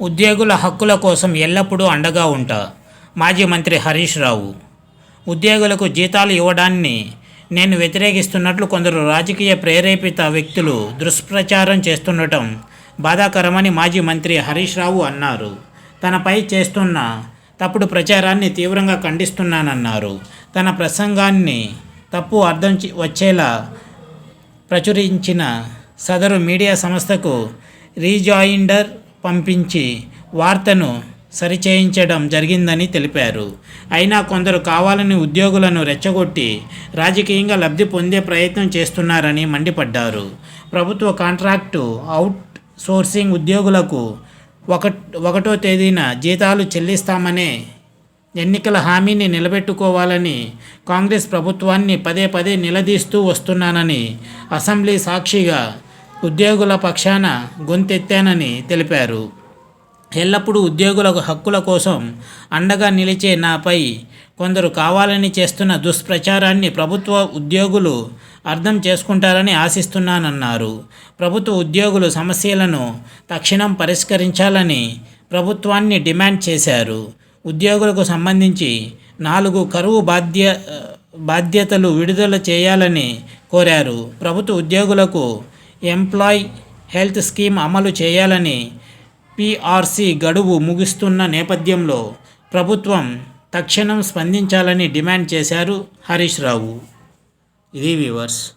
ఉద్యోగుల హక్కుల కోసం ఎల్లప్పుడూ అండగా ఉంటా. మాజీ మంత్రి హరీష్ రావు. ఉద్యోగులకు జీతాలు ఇవ్వడాన్ని నేను వ్యతిరేకిస్తున్నట్లు కొందరు రాజకీయ ప్రేరేపిత వ్యక్తులు దుష్ప్రచారం చేస్తుండటం బాధాకరమని మాజీ మంత్రి హరీష్ రావు అన్నారు. తనపై చేస్తున్న తప్పుడు ప్రచారాన్ని తీవ్రంగా ఖండిస్తున్నానన్నారు. తన ప్రసంగాన్ని తప్పు అర్థం వచ్చేలా ప్రచురించిన సదరు మీడియా సంస్థకు రీజాయిండర్ పంపించి వార్తను సరిచేయించడం జరిగిందని తెలిపారు. అయినా కొందరు కావాలని ఉద్యోగులను రెచ్చగొట్టి రాజకీయంగా లబ్ధి పొందే ప్రయత్నం చేస్తున్నారని మండిపడ్డారు. ప్రభుత్వ కాంట్రాక్టు అవుట్ సోర్సింగ్ ఉద్యోగులకు ఒక ఒకటో తేదీన జీతాలు చెల్లిస్తామనే ఎన్నికల హామీని నిలబెట్టుకోవాలని కాంగ్రెస్ ప్రభుత్వాన్ని పదే పదే నిలదీస్తూ వస్తున్నానని అసెంబ్లీ సాక్షిగా ఉద్యోగుల పక్షాన గొంతెత్తానని తెలిపారు. ఎల్లప్పుడూ ఉద్యోగుల హక్కుల కోసం అండగా నిలిచే నాపై కొందరు కావాలని చేస్తున్న దుష్ప్రచారాన్ని ప్రభుత్వ ఉద్యోగులు అర్థం చేసుకుంటారని ఆశిస్తున్నానన్నారు. ప్రభుత్వ ఉద్యోగులు సమస్యలను తక్షణం పరిష్కరించాలని ప్రభుత్వాన్ని డిమాండ్ చేశారు. ఉద్యోగులకు సంబంధించి నాలుగు కరువు బాధ్య బాధ్యతలు విడుదల చేయాలని కోరారు. ప్రభుత్వ ఉద్యోగులకు ఎంప్లాయ్ హెల్త్ స్కీమ్ అమలు చేయాలని పీఆర్సీ గడువు ముగుస్తున్న నేపథ్యంలో ప్రభుత్వం తక్షణం స్పందించాలని డిమాండ్ చేశారు హరీష్ రావు. ఇది వ్యూవర్స్